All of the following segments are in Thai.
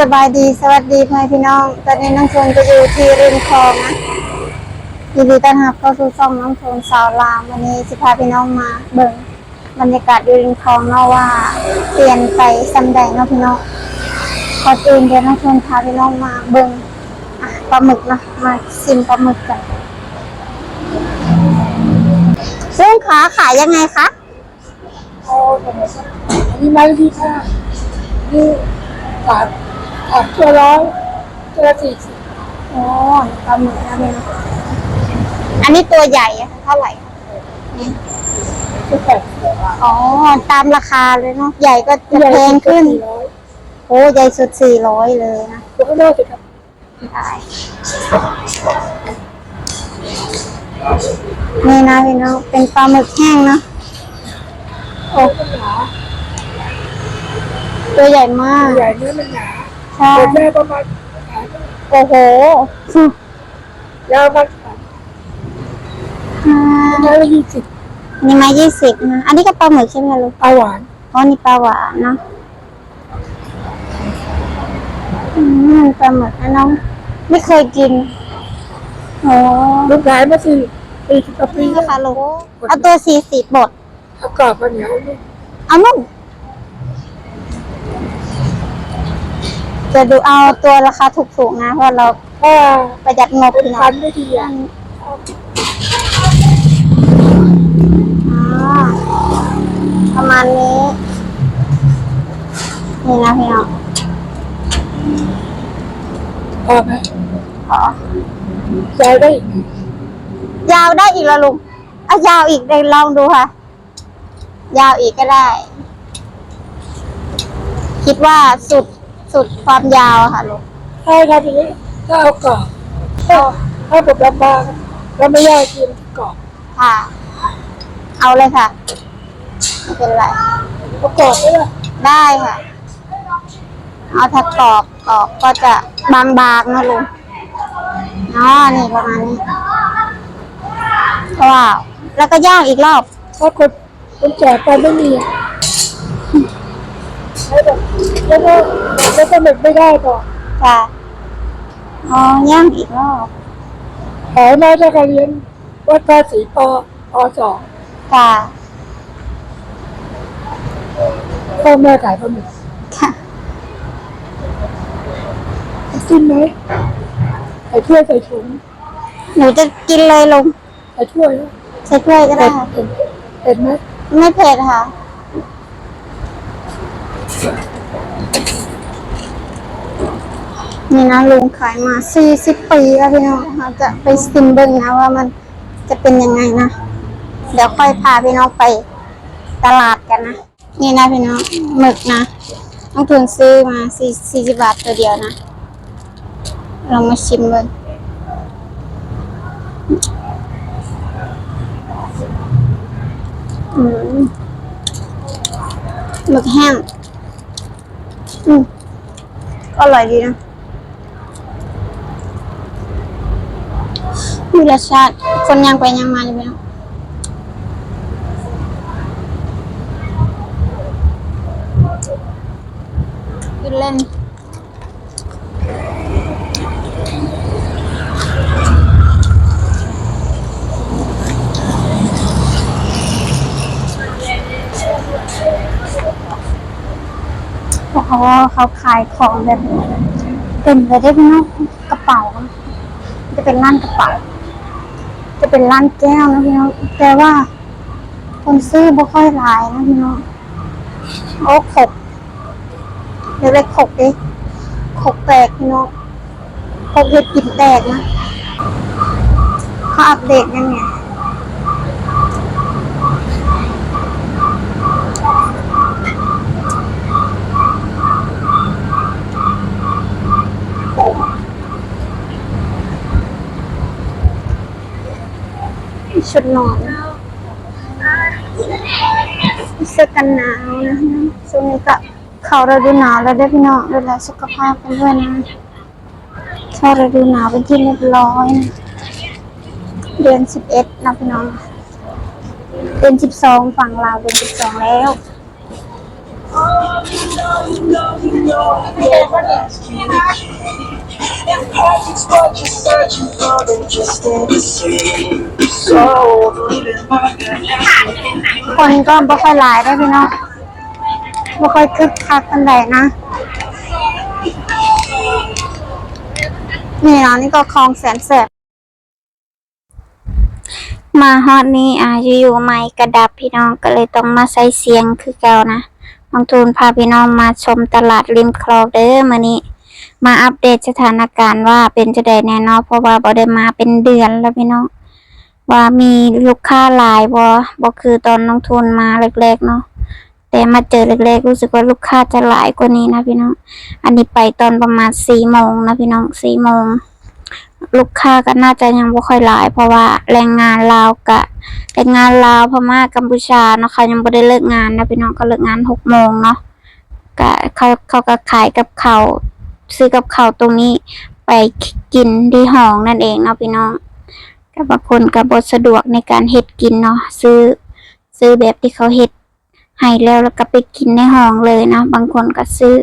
สบายดีสวัสดีพ่อพี่น้อง ตอนนี้น้องชนก็อยู่ที่ริมคลองนะยินดีต้อนรับเข้าสู่ช่องน้องชนสาวลามวันนี้สิพาพี่น้องมาเบิ่งบรรยากาศอยู่ริมคลองเนาะว่า เปลี่ยนไปสำแดงเนาะพี่น้องก่อนอื่นเดี๋ยวน้องชนพาพี่น้องมาเบิ่งปลาหมึกนะมาซิมปลาหมึกกันซึ่งขาขายยังไงคะเอาแต่ไหนสักอันนี้ไม้ที่ห้านี่สาม สามตัวร้อยตัวละสี่สิบโอ้ปลาหมึกนะพี่น้องอันนี้ตัวใหญ่อะเท่าไหร่ตัวแปดอ๋อ ตามราคาเลยเนาะ ใหญ่ก็จะแพงขึ้น สี่ร้อยโอ้ใหญ่สุดสี่ร้อยเลยนะตัวข้างนอกสิครับได้นี่นะพี่น้องเป็นปลาหมึกแห้งเนาะโอ้มันหนาตัวใหญ่มาก ใหญ่เนื้อมันหนา ใช่ตัวแม่ประมาณขาโอ้โหยาวมากขาอ่าไม้ละยี่สิบนี่มายี่สิบนะ อันนี้ก็ปลาหมึกใช่ไหมลูกปลาหวานอ๋อนี่ปลาหวานเนาะอืมปลาหมึกนะน้อง ไม่เคยกินโอ้ลูกขายมาสี่สี่สิบกว่าปีนี่แล้วค่ะลูกเอาตัวสี่สิบบทอากาศมันเหนียวนี่เอานุ่ม จะดูเอาตัวราคาถูกๆนะเพราะเราถ้าประหยัดงบเป็นพี่น้อพังนไม่ดีอะอ๋อประมาณนี้นี่นะพี่น้องพอไหมขอยายได้อีกยาวได้อีกแล้วลุงอะยาวอีกเดี๋ยวลองดูค่ะ ยาวอีกก็ได้ คิดว่าสุด สุดความยาวอะค่ะลุงใช่ครับอย่างนี้ถ้าเอากรอบถ้าถ้าผมลำบากแล้วไม่ยากกินกรอบค่ะ เอาเลยค่ะไม่เป็นไรเอากรอบไม่ได้ได้ค่ะ เอาถ้ากรอบกรอบก็จะบางๆนะลุงอ๋อนี่ประมาณนี้ว้าวแล้วก็ย่างอีกรอบถ้าคนคนแก่ไปไม่มีอะแล้วก็ แล้วก็แล้วก็หมึกไม่ได้ก่อนค่ะอ๋อย่างอีกรอบขายมาจากการเรียนวัดภาษีปปสองค่ะพ่อแม่ขายปลาหมึกค่ะกินไหมใส่ถ้วยใส่ถุงหนูจะกินเลยลุงใส่ถ้วยนะใส่ถ้วยก็ได้เผ็ดค่ะเผ็ดเผ็ดไหมไม่เผ็ดค่ะ นี่นะลุงขายมาสี่สิบปีแล้วพี่น้องเราจะไปซิมเบิ้งนะว่ามันจะเป็นยังไงนะ เดี๋ยวค่อยพาพี่น้องไปตลาดกันนะ นี่นะพี่น้องหมึกนะต้องทุนซื้อมาสี่สี่สิบบาทตัวเดียวนะ เรามาชิมเบิ้งอืมหมึกแห้ง อืมก็อร่อยดีนะมีรสชาติคนยังไปยังมาเลยู่ไหมเนาะกินเล่น เพราะว่าเขาขายของแบบเต็มเลยได้พี่น้องกระเป๋า จะเป็นร้านกระเป๋า จะเป็นร้านแก้วนะพี่น้องแต่ว่า คนซื้อบ่ค่อยหลายนะพี่น้องโอ้ขกเดี๋ยวเลยขกดิขกแตกพี่น้องขกเห็ดกินแตกนะเขาอัปเดตยังไง ชุดนอนเสื้อกันหนาวนะช่วงนี้ก็เข้าฤดูหนาวแล้วได้พี่น้องดูแลสุขภาพกันด้วยนะเข้าฤดูหนาวเป็นที่เรียบร้อยนะเดือนสิบเอ็ดนะพี่น้องเดือนสิบสองฝั่งลาวเดือนสิบสองแล้ว Perfect's คนก็บ่ค่อยหลายได้พี่น้องบ่ค่อยคึกคักกันใดนะ นี่เนาะนี่ก็คลองแสนแสบมาฮอดนี้อ่าอยู่ๆไม้กระดับพี่น้องก็เลยต้องมาใส่เสียงคือเก่านะบางทูนพาพี่น้องมาชมตลาดริมคลองเด้อมื้อนี้ มาอัปเดตสถานการณ์ว่าเป็นจะได้แน่นอนเพราะว่าบ่ได้มาเป็นเดือนแล้วพี่น้อง ว่ามีลูกค้าหลายบ่บ่คือตอนลงทุนมาแรกๆเนาะแต่มาเจอแรกๆรู้สึกว่าลูกค้าจะหลายกว่านี้นะพี่น้อง อันนี้ไปตอนประมาณสี่โมงนะพี่น้องสี่โมงลูกค้าก็น่าจะยังบ่ค่อยหลาย เพราะว่าแรงงานลาวกะแรงงานลาวพม่ากัมพูชาเนาะเขายังบ่ได้เลิกงานนะพี่น้องก็เลิกงานหกโมงเนาะก็เขาเขาก็ขายกับเขาซื้อกับเขาตรงนี้ไปกินที่ห้องนั่นเองเนาะพี่น้อง กับบางคนกับบสะดวกในการเฮ็ดกินเนาะซื้อ ซื้อแบบที่เขาเฮ็ดให้แล้วแล้วก็ไปกินในห้องเลยเนาะบางคนก็ซื้อ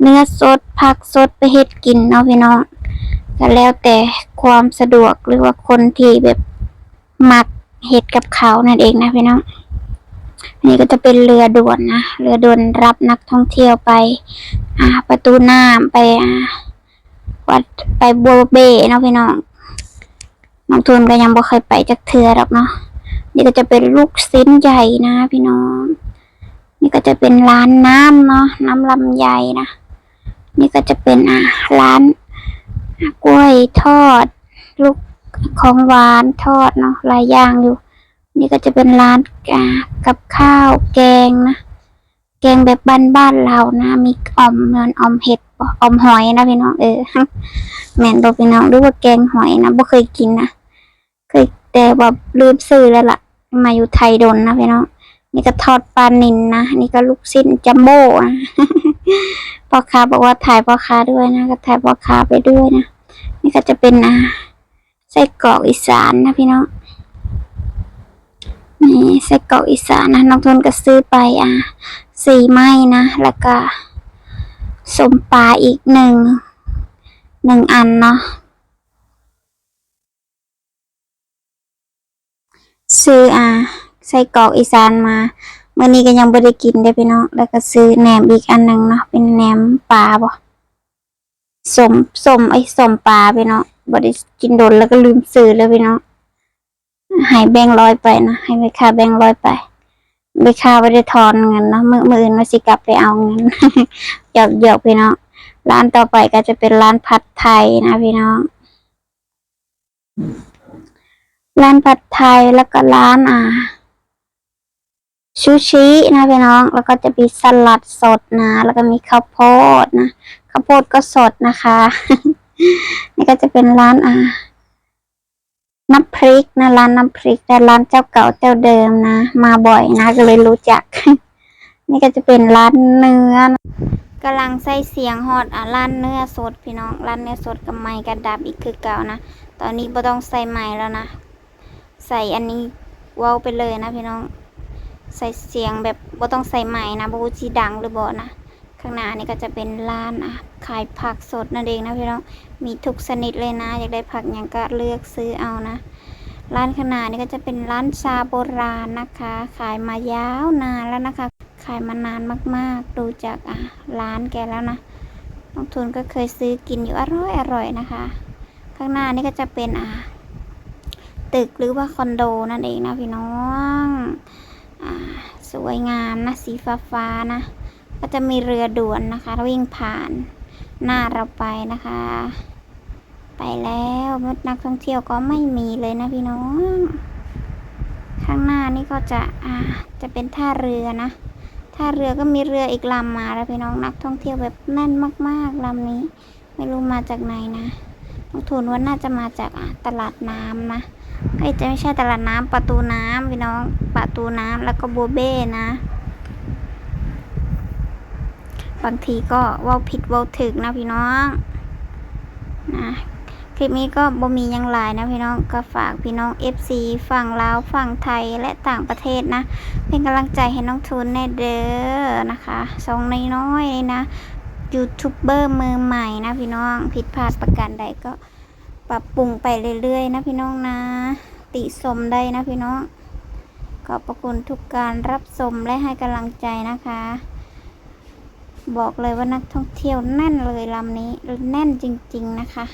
เนื้อสดผักสดไปเฮ็ดกินเนาะพี่น้องก็แล้วแต่ความสะดวกหรือว่าคนที่แบบมักเฮ็ดกับเขานั่นเองนะพี่น้องนนี้ก็จะเป็นเรือด่วนนะเรือด่วนรับนักท่องเที่ยวไป อ่า ประตูน้ำไปอ่าวัดไปบัวเบเนาะพี่น้อง น้องทูนก็ยังบ่เคยไปจักเทือหรอกเนาะนี่ก็จะเป็นลูกชิ้นใหญ่นะพี่น้อง นี่ก็จะเป็นร้านน้ำเนาะน้ำลำไยนะ นี่ก็จะเป็นอะร้านกล้วยทอด ลูกของหวานทอดเนาะหลายอย่างอยู่ นี่ก็จะเป็นร้านอ่ากับข้าวแกงนะแกงแบบบ้านๆเรานะ มีอ่อมเหมือนอ่อมเห็ดอ่อมหอยนะพี่น้องเออแม่นบ่พี่น้องหรือว่าแกงหอยนะบ่เคยกินนะ เคยแต่ว่าลืมซื้อแล้วล่ะ มาอยู่ไทยโดนนะพี่น้องนี่ก็ทอดปลานินนะนี่ก็ลูกชิ้นจัมโบ้นะพ่อค้าบอกว่าถ่ายพ่อค้าด้วยนะ ก็ถ่ายพ่อค้าไปด้วยนะนี่ก็จะเป็นอ่าไส้กรอกอีสานนะพี่น้องนี่ไส้กรอกอีสานนะน้องทนก็ซื้อไปอ่าสี่ไม้นะแล้วก็สมปลาอีกหนึ่งหนึ่งอันเนาะ ซื้ออ่าไส้กรอกอีสานมาเมื่อนี้ก็ยังบ่ได้กินได้พี่น้องแล้วก็ซื้อแหนมอีกอันหนึ่งเนาะเป็นแหนมปลาบ่สมสมไอ้สมปลาพี่น้องบ่ได้กินโดนแล้วก็ลืมซื้อแล้วพี่น้องให้แบงร้อยไปนะให้แม่ค้าแบงร้อยไปแม่ค้าบ่ได้ทอนเงินเนาะมือมืออื่นว่าสิกลับไปเอาเงินหยอกหยอกพี่น้องร้านต่อไปก็จะเป็นร้านผัดไทยนะพี่น้อง ร้านผัดไทยแล้วก็ร้านอ่าชูชินะพี่น้อง แล้วก็จะมีสลัดสดนะ แล้วก็มีข้าวโพดนะ ข้าวโพดก็สดนะคะ นี่ก็จะเป็นร้านอ่าน้ำพริกนะร้านน้ำพริกแต่ร้านเจ้าเก่าเจ้าเดิมนะ มาบ่อยนะก็เลยรู้จัก นี่ก็จะเป็นร้านเนื้อนะกำลังใส่เสียงฮอดอะร้านเนื้อสดพี่น้องร้านเนื้อสดกับไม้กระดับอีกคือเก่านะ ตอนนี้บ่ต้องใส่ไม้แล้วนะ ใส่อันนี้ว้าไปเลยนะพี่น้อง ใส่เสียงแบบบ่ต้องใส่ใหม่นะบ่รู้สิดังหรือบ่นะข้างหน้านี่ก็จะเป็นร้านอะขายผักสดนั่นเองนะพี่น้องมีทุกชนิดเลยนะ อยากได้ผักอย่างก็เลือกซื้อเอานะ ร้านข้างหน้านี่ก็จะเป็นร้านชาโบราณนะคะ ขายมายาวนานแล้วนะคะ ขายมานานมากๆ ดูจากอะร้านแกแล้วนะน้องทุนก็เคยซื้อกินอยู่อร่อยอร่อยนะคะ ข้างหน้านี่ก็จะเป็นอะ ตึกหรือว่าคอนโดนั่นเองนะพี่น้องอสวยงามนะสีฟ้าฟ้าๆนะ ก็จะมีเรือด่วนนะคะวิ่งผ่านหน้าเราไปนะคะ ไปแล้วนักท่องเที่ยวก็ไม่มีเลยนะพี่น้อง ข้างหน้านี่ก็จะอ่าจะเป็นท่าเรือนะท่าเรือก็มีเรืออีกลำมาแล้วพี่น้องนักท่องเที่ยวแบบแน่นมากๆลำนี้ ไม่รู้มาจากไหนนะทุนว่าน่าจะมาจากตลาดน้ำนะ เอ้ยจะไม่ใช่ตลาดน้ำประตูน้ำพี่น้องประตูน้ำแล้วก็โบเบ้นะ บางทีก็ว่าผิดว่าถึกนะพี่น้องนะคลิปนี้ก็บ่มียังหลายนะพี่น้องก็ฝากพี่น้อง FC ฝั่งลาวฝั่งไทยและต่างประเทศนะ เป็นกำลังใจให้น้องทุนแน่เด้อนะคะสองน้อยๆนี่นะยูทูบเบอร์มือใหม่นะพี่น้องผิดพลาดประการใดก็ ปรับปรุงไปเรื่อยๆ นะพี่น้องนะ ติชมได้นะพี่น้อง ขอบพระคุณทุกการรับชมและให้กำลังใจนะคะ บอกเลยว่านักท่องเที่ยวแน่นเลยลำนี้แน่นจริงๆนะคะ